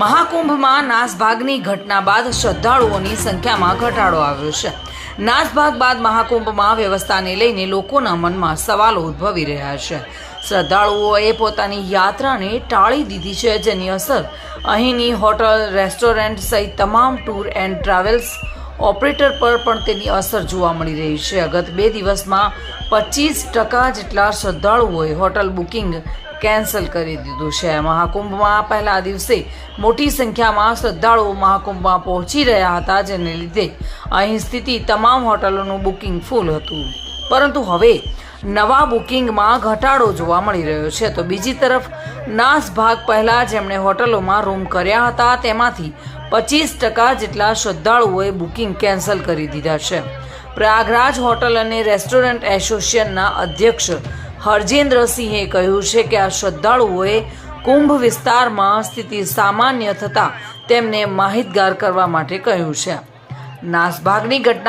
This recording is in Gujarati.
મહાકુંભમાં નાસભાગની ઘટના બાદ શ્રદ્ધાળુઓની સંખ્યામાં ઘટાડો આવ્યો છે. નાસભાગ બાદ મહાકુંભમાં વ્યવસ્થાને લઈને લોકોના મનમાં સવાલો ઉદ્ભવી રહ્યા છે. શ્રદ્ધાળુઓએ પોતાની યાત્રાને ટાળી દીધી છે, જેની અસર અહીંની હોટલ, રેસ્ટોરન્ટ સહિત તમામ ટૂર એન્ડ ટ્રાવેલ્સ ઓપરેટર પર પણ તેની અસર જોવા મળી રહી છે. ગત બે દિવસમાં પચીસ ટકા જેટલા શ્રદ્ધાળુઓએ હોટલ બુકિંગ કેન્સલ કરી દીધું છે. મહાકુંભમાં પહેલા દિવસે મોટી સંખ્યામાં શ્રદ્ધાળુઓ મહાકુંભમાં પહોંચી રહ્યા હતા, જેને લીધે અહીં સ્થિતિ તમામ હોટલોનું બુકિંગ ફૂલ હતું. પરંતુ હવે નવા બુકિંગમાં ઘટાડો જોવા મળી રહ્યો છે. તો બીજી તરફ, નાસ ભાગ પહેલાં જેમણે હોટલોમાં રૂમ કર્યા હતા, તેમાંથી પચીસ ટકા જેટલા શ્રદ્ધાળુઓએ બુકિંગ કેન્સલ કરી દીધા છે. પ્રયાગરાજ હોટલ અને રેસ્ટોરન્ટ એસોસિએશનના અધ્યક્ષ હરજેન્દ્રસિંહે કહ્યું છે કે આ શ્રદ્ધાળુઓએ કુંભ વિસ્તારમાં સ્થિતિ સામાન્ય થતાં તેમને માહિતગાર કરવા માટે કહ્યું છે. નાસભાગની ઘટના